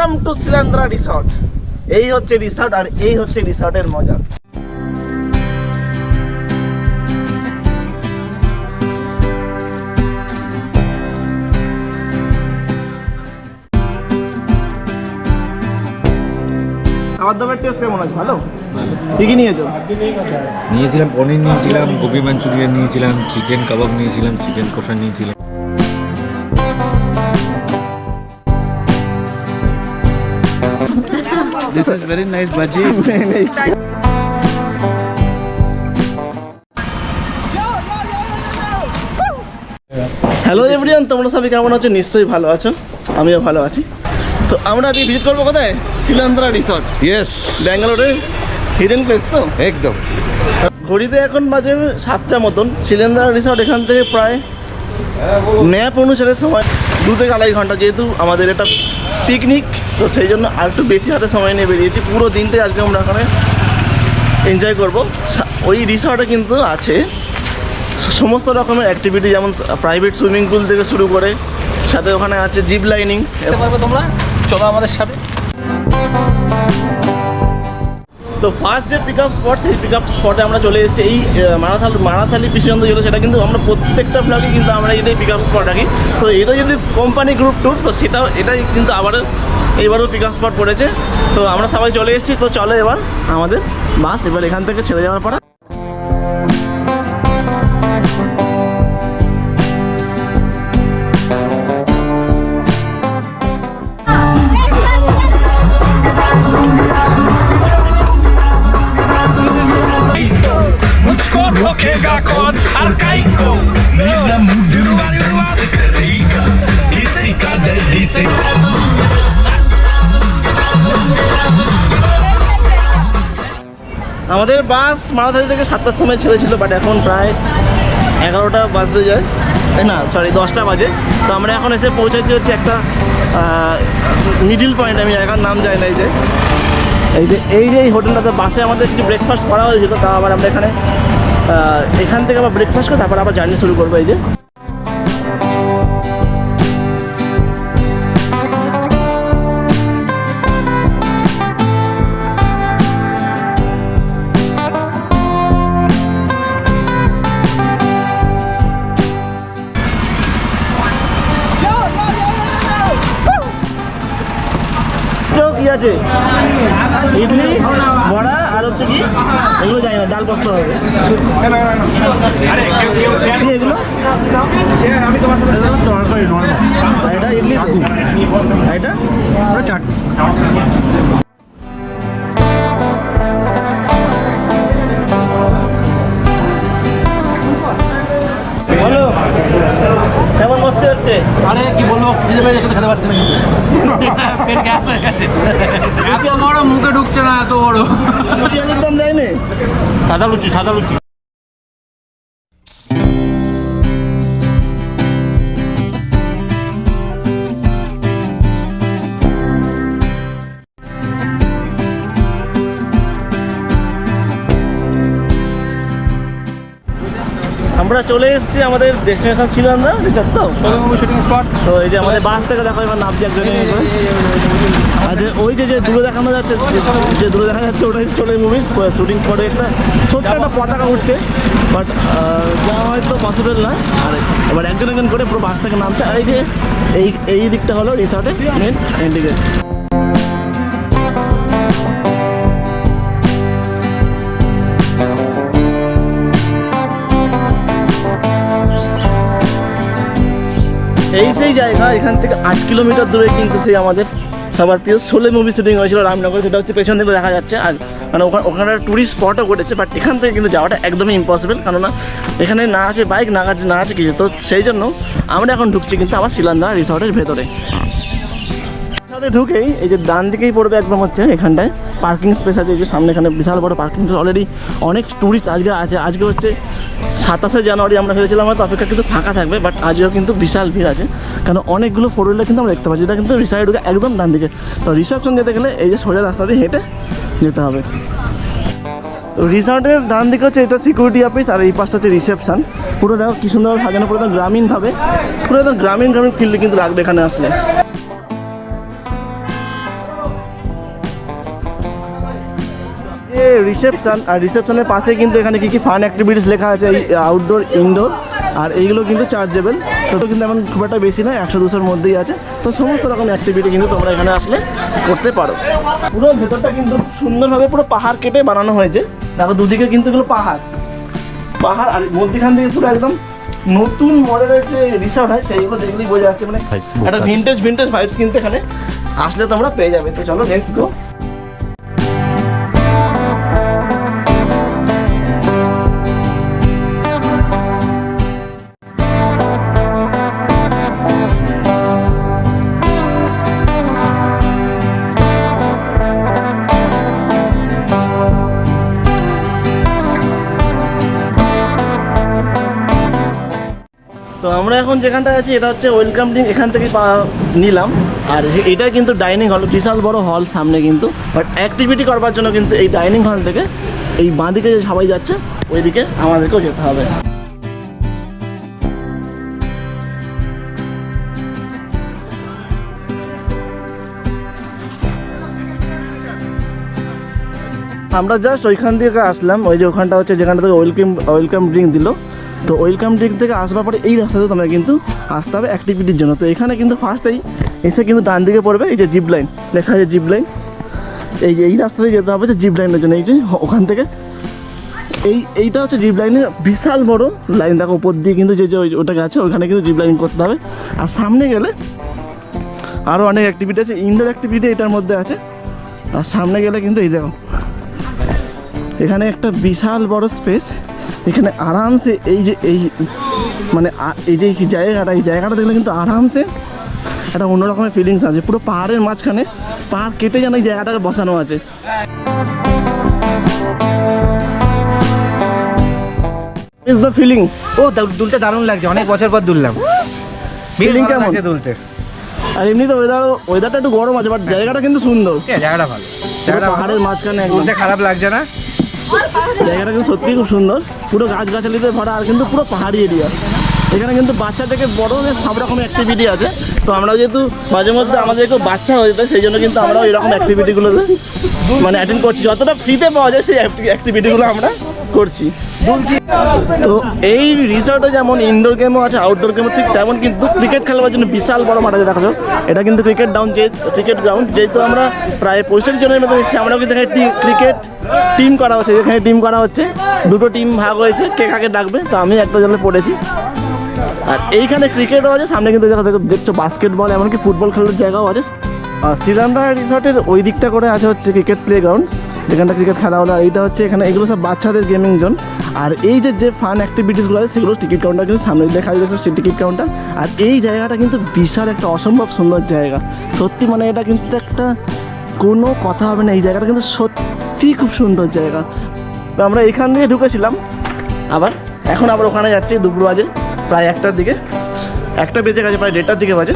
Welcome to শিলান্দ্রা resort এই হচ্ছে resort আর এই হচ্ছে রিসর্টের মজা। খাবার দাবার টেস্ট কেমন আছে? ভালো? কি কি নিয়েছো? নিয়েছিলাম পনির নিয়েছিলাম গোবি মাঞ্চুরিয়ান নিয়েছিলাম চিকেন কাবাব নিয়েছিলাম চিকেন কষা নিয়েছিলাম। This is very nice bhaji. Hello everyone তোমরা সবাই কেমন আছো? নিশ্চয়ই ভালো আছো। আমিও ভালো আছি। তো আমরা আজকে ভিজিট করব কোথায়? শিলান্দ্রা রিসর্ট ইয়েস ব্যাঙ্গালোরের হিডেন প্লেস তো? একদম। ঘড়িতে এখন বাজে সাতটা মতন। শিলেন্দ্রা রিসর্ট এখান থেকে প্রায় ম্যাপ অনুসারে সময় দু থেকে আড়াই ঘণ্টা। যেহেতু আমাদের এটা পিকনিক তো সেই জন্য আর একটু বেশি হাতে সময় নিয়ে বেরিয়েছি। পুরো দিনটাই আজকে আমরা এখানে এনজয় করব। ওই রিসর্টে কিন্তু আছে সমস্ত রকমের অ্যাক্টিভিটি যেমন প্রাইভেট সুইমিং পুল থেকে শুরু করে সাথে ওখানে আছে জিপ লাইনিং পারবে তোমরা। চলো আমাদের সাথে। তো ফার্স্ট যে পিক আপ স্পট সেই পিক আপ স্পটে আমরা চলে এসেছি। এই মারাথাল মারাথালি পিছন্ত যেটা সেটা কিন্তু আমরা প্রত্যেকটা ব্লগে কিন্তু আমরা এটাই পিক আপ স্পট রাখি। তো এটা যদি কোম্পানি গ্রুপ ট্যুর তো সেটাও এটাই কিন্তু আবার এইবারও পিক আপ স্পট পড়েছে। তো আমরা সবাই চলে এসেছি, তো চলো এবার আমাদের বাস এবার এখান থেকে ছেড়ে যাওয়ার পর মারাথালি থেকে সাতটার সময় ছেড়েছিল বাট এখন প্রায় এগারোটা বাজতে যায়। তাই না সরি দশটা বাজে। তো আমরা এখন এসে পৌঁছেছি হচ্ছে একটা মিডিল পয়েন্ট আমি জায়গার নাম যাই না এই যে। এই যে এই যে এই হোটেলটাতে বাসে আমাদের কিছু ব্রেকফাস্ট করা হয়েছিল, তা আবার আমরা এখানে এখান থেকে আবার ব্রেকফাস্ট করে তারপর আবার জার্নি শুরু করব এই যে। আছে? ইডলি, বড়া আর হচ্ছে কি, এগুলো যাই না ডাল পোস্ত হবে। এগুলো? এটা ইডলি? এটা? চাট হচ্ছে। আরে কি বলব খিদে পেয়ে যেতে খেতে পারছি না পেট গ্যাস হয়ে গেছে। এত বড় মুখে ঢুকছে না এত বড়। লুচি দম দেয়নি? সাদা লুচি সাদা লুচি। আমরা চলে এসেছি আমাদের ডেস্টিনেশন ছিল আমরা রিসর্ট তো? মুভি শুটিং স্পট তো এই যে আমাদের বাস থেকে দেখো এবার নামছি একজন আর যে ওই যে যে দূরে দেখানো যাচ্ছে যে- দূরে দেখা যাচ্ছে ওটাই সোলে মুভিস শুটিং স্পটে একটা ছোট্ট একটা পতাকা উঠছে বাট যাওয়া হয়তো পসিবল না। আর এবার একজন একজন করে পুরো বাস থেকে নামছে। আর এই যে এই এই দিকটা হলো রিসর্টের মেন এন্ডিগেট এই সেই জায়গা, এখান থেকে আট কিলোমিটার দূরে কিন্তু সেই আমাদের সবার প্রিয় শোলে মুভি শুটিং হয়েছিল রামনগর। সেটা হচ্ছে পেছন থেকে দেখা যাচ্ছে। আর মানে ওখানে ওখানে টুরিস্ট স্পটও ঘটেছে বাট এখান থেকে কিন্তু যাওয়াটা একদমই ইম্পসিবল কেননা এখানে না আছে বাইক না আছে না আছে কিছু। তো সেই জন্য আমরা এখন ঢুকছি কিন্তু আমার শিলান্দা রিসর্টের ভেতরে। রিসর্টে ঢুকেই এই যে ডান দিকেই পড়বে একদম হচ্ছে এখানটায় পার্কিং স্পেস আছে, এই যে সামনে এখানে বিশাল বড় পার্কিং স্পেস অলরেডি অনেক ট্যুরিস্ট আজকে আছে। আজকে হচ্ছে সাতাশে জানুয়ারি আমরা ভেবেছিলাম হয়তো অপেক্ষা কিন্তু ফাঁকা থাকবে বাট আজও কিন্তু বিশাল ভিড় আছে। কারণ অনেকগুলো ফোর হুইলার কিন্তু আমরা দেখতে পাচ্ছি, এটা কিন্তু রিসার্টে ঢুকে একদম ডান দিকে। তো রিসেপশন যেতে গেলে এই যে সোজা রাস্তা দিয়ে হেঁটে যেতে হবে। রিসর্টের ডান দিকে হচ্ছে এটা সিকিউরিটি অফিস আর এই পাশটা হচ্ছে রিসেপশন পুরো দেখো কি সুন্দর সাজানো, পুরো একদম গ্রামীণভাবে। পুরো একদম গ্রামীণ গ্রামীণ ফিল্ড কিন্তু রাখবে এখানে আসলে। রিসেপশন আর রিসেপশনের পাশে কিন্তু এখানে কী কী ফান অ্যাক্টিভিটিস লেখা আছে এই আউটডোর ইনডোর আর এইগুলো কিন্তু চার্জেবল তো কিন্তু এখন খুব একটা বেশি নয় একশো দুশোর মধ্যেই আছে। তো সমস্ত রকম অ্যাক্টিভিটি কিন্তু তোমরা এখানে আসলে করতে পারো। পুরো ভেতরটা কিন্তু সুন্দরভাবে পুরো পাহাড় কেটে বানানো হয়েছে। দেখো দুদিকে কিন্তু এগুলো পাহাড়। পাহাড় আর মধ্যখান থেকে পুরো একদম নতুন মডেলের যে রিসর্ট হয় সেইগুলো দেখলেই বোঝা যাচ্ছে। মানে একটা ভিন্টেজ ভিন্টেজ ভাইবস কিন্তু এখানে আসলে তোমরা পেয়ে যাবে। তো চলো নেক্সট গো তো আমরা এখন যেখানটা আছি, এটা হচ্ছে ওয়েলকাম ড্রিঙ্ক এখান থেকে নিলাম। আর এটা কিন্তু ডাইনিং হল বিশাল বড় হল সামনে কিন্তু। বাট অ্যাক্টিভিটি করবার জন্য কিন্তু এই ডাইনিং হল থেকে এই বাঁদিকে যে সবাই যাচ্ছে, ওইদিকে আমাদেরকেও যেতে হবে। আমরা জাস্ট ওইখান থেকে আসলাম, ওই যে ওখানটা হচ্ছে যেখানটা থেকে ওয়েলকাম ওয়েলকাম ড্রিঙ্ক দিল। তো ওয়েলকাম ড্রিঙ্ক থেকে আসবার পরে এই রাস্তাতে তোমরা কিন্তু আসতে হবে অ্যাক্টিভিটির জন্য। তো এখানে কিন্তু ফার্স্টেই এসে কিন্তু ডান দিকে পড়বে এই যে জিপ লাইন লেখা আছে জিপ লাইন এই এই রাস্তাতে যেতে হবে যে জিপ লাইনের জন্য। এই যে, ওখান থেকে এই, এইটা হচ্ছে জিপ লাইনের বিশাল বড় লাইন দেখো, উপর দিয়ে কিন্তু যে যে ওই- ওটাকে আছে ওখানে কিন্তু জিপ লাইন করতে হবে। আর সামনে গেলে আরও অনেক অ্যাক্টিভিটি আছে। ইনডোর অ্যাক্টিভিটি এটার মধ্যে আছে। আর সামনে গেলে কিন্তু এই দেখো, এখানে একটা বিশাল বড় স্পেস এখানে আরামসে এই যে এই মানে এই যে জায়গাটা এই জায়গাটা দেখলে কিন্তু আরামসে একটা অন্যরকমের ফিলিংস আছে। পুরো পাহাড়ের মাঝখানে পাহাড় কেটে যেন এই জায়গাটাকে বসানো আছে। ইজ দ্য ফিলিং ও দুলতে দারুণ লাগছে অনেক বছর পর দুললাম। ভালো কেমন? লাগছে দুলতে। আর এমনিতে ওয়েদার ওয়েদারটা একটু গরম আছে বাট জায়গাটা কিন্তু সুন্দর। জায়গাটা ভালো। জায়গাটা পাহাড়ের মাঝখানে একদম। খারাপ লাগছে না? জায়গাটা কিন্তু সত্যিই খুব সুন্দর। পুরো গাছগাছালিতে ভরা আর কিন্তু পুরো পাহাড়ি এরিয়া এখানে কিন্তু বাচ্চা থেকে বড় সব রকম অ্যাক্টিভিটি আছে। তো আমরা যেহেতু মাঝে মধ্যে আমাদের একটু বাচ্চা হয়ে যেত, সেই জন্য কিন্তু আমরাও এরকম অ্যাক্টিভিটিগুলোতে মানে অ্যাটেন্ড করছি। যতটা ফ্রিতে পাওয়া যায় সেই অ্যাক্টিভিটিগুলো আমরা করছি। তো এই রিসর্টে যেমন ইনডোর গেমও আছে আউটডোর গেমও ঠিক তেমন কিন্তু ক্রিকেট খেলবার জন্য বিশাল বড় মাঠ আছে দেখা এটা কিন্তু ক্রিকেট ডাউন যে ক্রিকেট গ্রাউন্ড যেহেতু আমরা প্রায় পঁয়ষট্টি জনের মতো এসেছি, আমরাও কিন্তু এখানে ক্রিকেট টিম করা হচ্ছে, এখানে টিম করা হচ্ছে। দুটো টিম ভাগ হয়েছে, কে কাকে ডাকবে, তো আমি একটা জলে পড়েছি। আর এইখানে ক্রিকেটও আছে, সামনে কিন্তু দেখা, দেখো- দেখছ বাস্কেটবল এমনকি ফুটবল খেলার জায়গাও আছে। শ্রীরান্দা রিসর্টের ওই দিকটা করে আছে হচ্ছে ক্রিকেট প্লে গ্রাউন্ড যেখানটা ক্রিকেট খেলা হলো, আর এইটা হচ্ছে এখানে, এগুলো সব বাচ্চাদের গেমিং জোন আর এই যে যে ফান অ্যাক্টিভিটিসগুলো আছে, সেগুলো টিকিট কাউন্টার কিন্তু সামনে দেখা যাচ্ছে, সেই টিকিট কাউন্টার আর এই জায়গাটা কিন্তু বিশাল একটা অসম্ভব সুন্দর জায়গা। সত্যি মানে এটা কিন্তু একটা, কোনো কথা হবে না, এই জায়গাটা কিন্তু সত্যি খুব সুন্দর জায়গা। তো আমরা এখান থেকে ঢুকেছিলাম। আবার এখন আবার ওখানে যাচ্ছি, দুপুর বাজে, প্রায় একটার দিকে। একটা বেজে গেছে, প্রায় দেড়টার দিকে বাজে।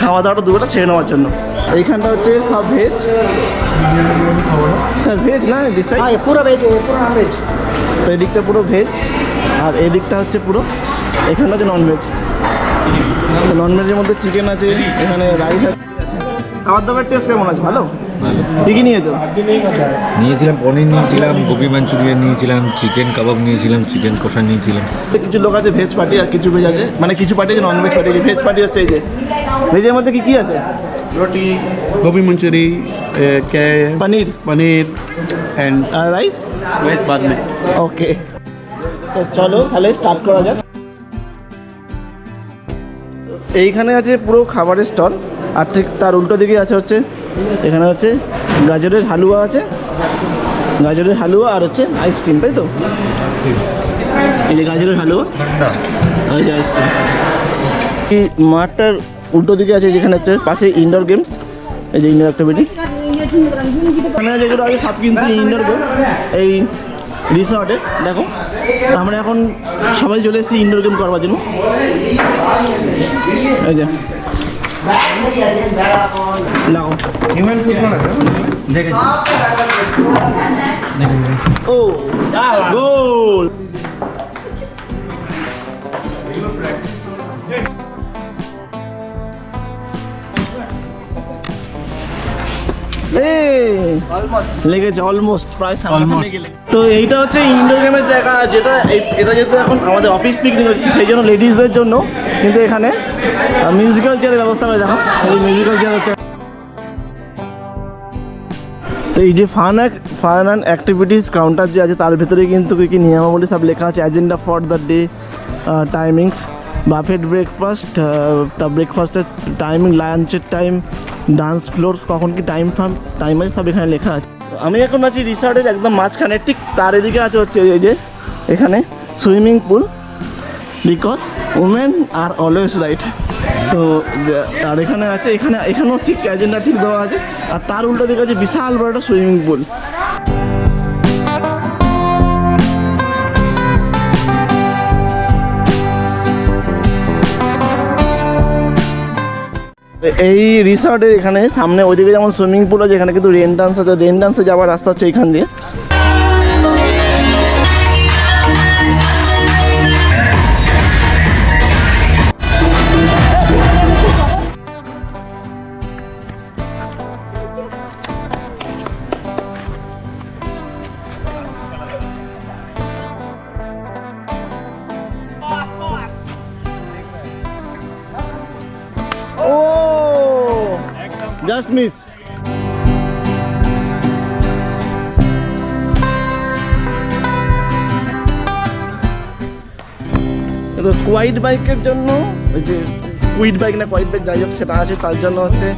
খাওয়া দাওয়াটা দুপুরটা সেরে নেওয়ার জন্য। এইখানটা হচ্ছে সব ভেজ স্যার ভেজ না দিস পুরো ভেজ পুরো ভেজ তো এদিকটা পুরো ভেজ আর এদিকটা হচ্ছে পুরো এখানটা হচ্ছে নন ভেজ নন ভেজের মধ্যে চিকেন আছে এখানে রাইস আছে। খাবার দাবার টেস্ট কেমন আছে? ভালো? নিয়েছিলাম পনির নিয়েছিলাম গোপি মাঞ্চুরিয়া নিয়েছিলাম চিকেন কাবাব নিয়েছিলাম চিকেন কষা নিয়েছিলাম। কিছু লোক আছে ভেজ পার্টি আর কিছু ভেজ আছে। মানে কিছু পার্টি আছে নন ভেজ পার্টি আছে। ভেজ পার্টি হচ্ছে এই যে ভেজের মধ্যে কি কি আছে? রুটি gobi manchurian paneer. Paneer and rice rice বাদ মে ওকে চলো তাহলে স্টার্ট করা যাক। এইখানে আছে পুরো খাবারের স্টল আর ঠিক তার উল্টো দিকে আছে হচ্ছে এখানে হচ্ছে গাজরের হালুয়া আছে গাজরের হালুয়া আর হচ্ছে আইসক্রিম তাই তো? এই যে গাজরের হালুয়া। আর যে আইসক্রিম এই মাঠটার উল্টো দিকে আছে যেখানে হচ্ছে পাশে ইনডোর গেমস এই যে ইনডোর অ্যাক্টিভিটি এখানে যেগুলো আছে সব কিন্তু ইনডোর গেম এই রিসর্টে দেখো। আমরা এখন সবাই চলে এসেছি ইনডোর গেম করবার জন্য। এই যে। হিউম্যান ফুড বানাতে দেখেছি ও গোল এই লেগেছে অলমোস্ট প্রায় সামনে তো এইটা হচ্ছে ইনডোর গেমের জায়গা যেটা এটা যেহেতু এখন আমাদের অফিস পিকনিক হচ্ছে সেই জন্য লেডিসদের জন্য কিন্তু এখানে মিউজিক্যাল চেয়ারের ব্যবস্থা করে দেখো। এই মিউজিক্যাল চেয়ার হচ্ছে তো এই যে fun fun and activities counter যে আছে, তার ভেতরে কিন্তু কী কী নিয়মাবলী সব লেখা আছে। Agenda for the day timings buffet breakfast তা ব্রেকফাস্টের টাইমিং লাঞ্চের টাইম ডান্স ফ্লোর কখন কি টাইম ফার্ম টাইম আছে, সব এখানে লেখা আছে। আমি এখন আছি রিসর্টের একদম মাঝখানে, ঠিক তার এদিকে আছে হচ্ছে এই যে, এখানে swimming pool because women are always right তো আর এখানে আছে, এখানে, এখানেও ঠিক এজেন্ডা ঠিক দেওয়া আছে। আর তার উল্টো দিকে আছে বিশাল বড় একটা সুইমিং পুল এই রিসর্টের এখানে সামনে ওইদিকে যেমন সুইমিং পুল আছে, এখানে কিন্তু রেন ডান্স আছে। রেন ডান্সে যাওয়ার রাস্তা হচ্ছে এখান দিয়ে। জাস্ট মিস তো কোয়াইট বাইকের জন্য, ওই যে কুইট বাইক না কোয়াইট বাইক যাই হোক, সেটা আছে, তার জন্য হচ্ছে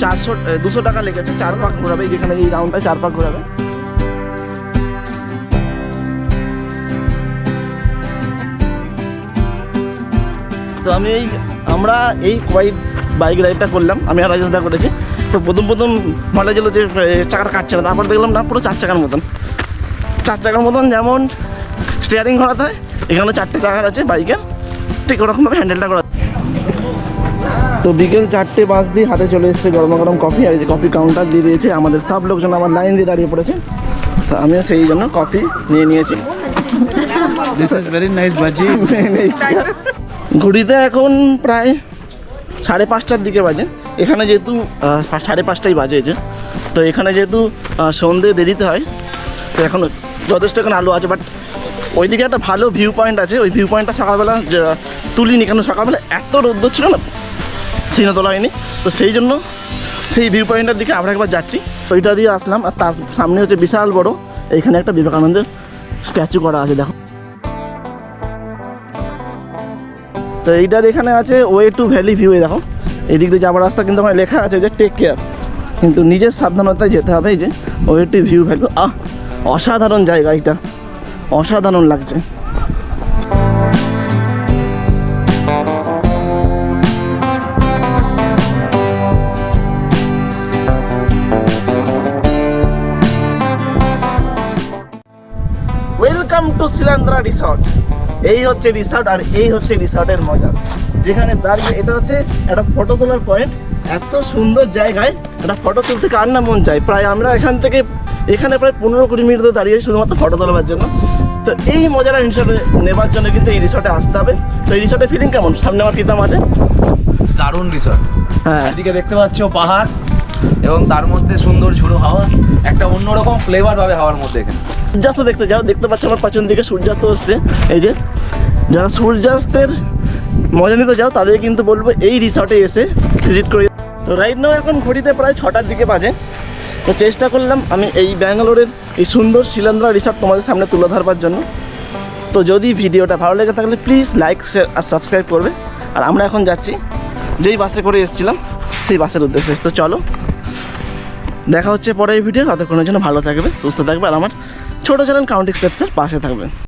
চারশো দুশো টাকা লেগেছে, চার পাক ঘোরাবে যেখানে এই রাউন্ডটা চার পাক ঘোরাবে। তো আমি এই, আমরা এই কোয়াইট বাইক রাইডটা করলাম আমি আর রাজেশদা করেছি। তো প্রথম প্রথম মনে হচ্ছিল যে চাকাটা কাটছে না। তারপর দেখলাম না পুরো চার চাকার মতন। চার চাকার মতন যেমন স্টিয়ারিং ঘোরাতে হয় এখানে চারটে চাকার আছে বাইকের ঠিক ওরকমভাবে হ্যান্ডেলটা করা তো বিকেল চারটে বাস দিয়ে হাতে চলে এসেছে গরম গরম কফি আর যে কফি কাউন্টার দিয়ে দিয়েছে আমাদের সব লোকজন আমার লাইন দিয়ে দাঁড়িয়ে পড়েছে। তো আমিও সেই জন্য কফি নিয়ে নিয়েছি। Nice bhaji. ঘড়িতে এখন প্রায় সাড়ে পাঁচটার দিকে বাজে। এখানে যেহেতু সাড়ে পাঁচটাই বাজে যে। তো এখানে যেহেতু সন্ধে দেরিতে হয়, তো এখন যথেষ্ট এখানে আলো আছে বাট ওইদিকে একটা ভালো ভিউ পয়েন্ট আছে। ওই ভিউ পয়েন্টটা সকালবেলা তুলিনি কেন? সকালবেলা এত রোদ্দুর ছিল না সিনে তোলা হয়নি। তো সেই জন্য সেই ভিউ পয়েন্টের দিকে আমরা একবার যাচ্ছি। ওইটা দিয়ে আসলাম, আর তার সামনে হচ্ছে বিশাল বড়, এইখানে একটা বিবেকানন্দের স্ট্যাচু করা আছে, দেখো। তো এইটার এখানে আছে ওয়ে টু ভ্যালি ভিউ দেখো। এই দিক দিয়ে যাওয়ার রাস্তা কিন্তু আমার লেখা আছে যে টেক কেয়ার কিন্তু নিজের সাবধানতায় যেতে হবে এই যে way to view value ah, অসাধারণ জায়গা এটা। অসাধারণ লাগছে। ওয়েলকাম টু শিলান্দ্রা রিসর্ট এই হচ্ছে রিসর্ট আর এই হচ্ছে রিসর্টের মজা। যেখানে দাঁড়িয়ে এটা হচ্ছে একটা ফটো তোলার পয়েন্ট এত সুন্দর জায়গায় একটা ফটো তুলতে কার না মন চায়? প্রায় আমরা এখান থেকে এখানে প্রায় পনেরো কুড়ি মিনিট ধরে দাঁড়িয়ে শুধুমাত্র ফটো তোলার জন্য। তো এই মজাটা রিসর্টে নেবার জন্য কিন্তু এই রিসর্টে আসতে হবে। তো এই রিসর্টের ফিলিং কেমন? সামনে আমার প্রীতম আছে। দারুণ রিসর্ট হ্যাঁ। এদিকে দেখতে পাচ্ছ পাহাড় এবং তার মধ্যে সুন্দর ঝুড়ো হাওয়া। একটা অন্যরকম ফ্লেভার পাবে হাওয়ার মধ্যে এখানে। সূর্যাস্ত দেখতে যাও, দেখতে পাচ্ছ আমার পাঁচন দিকে সূর্যাস্ত হচ্ছে। এই যে, যারা সূর্যাস্তের মজা নিতে যাও, তাদের কিন্তু বলব এই রিসর্টে এসে ভিজিট করে তো রাইট নাও এখন ঘড়িতে প্রায় ছটার দিকে বাজে। তো চেষ্টা করলাম আমি এই ব্যাঙ্গালোরের এই সুন্দর শিলান্দ্রা রিসর্ট তোমাদের সামনে তুলে ধরবার জন্য। তো যদি ভিডিওটা ভালো লেগে থাকলে প্লিজ লাইক শেয়ার আর সাবস্ক্রাইব করবে। আর আমরা এখন যাচ্ছি, যেই বাসে করে এসেছিলাম, সেই বাসের উদ্দেশ্যে। তো চলো। দেখা হচ্ছে পরের ভিডিও ততক্ষণের জন্য ভালো থাকবে সুস্থ থাকবে আর আমার ছোটো চ্যানেল কাউন্টিং স্টেপসের পাশে থাকবে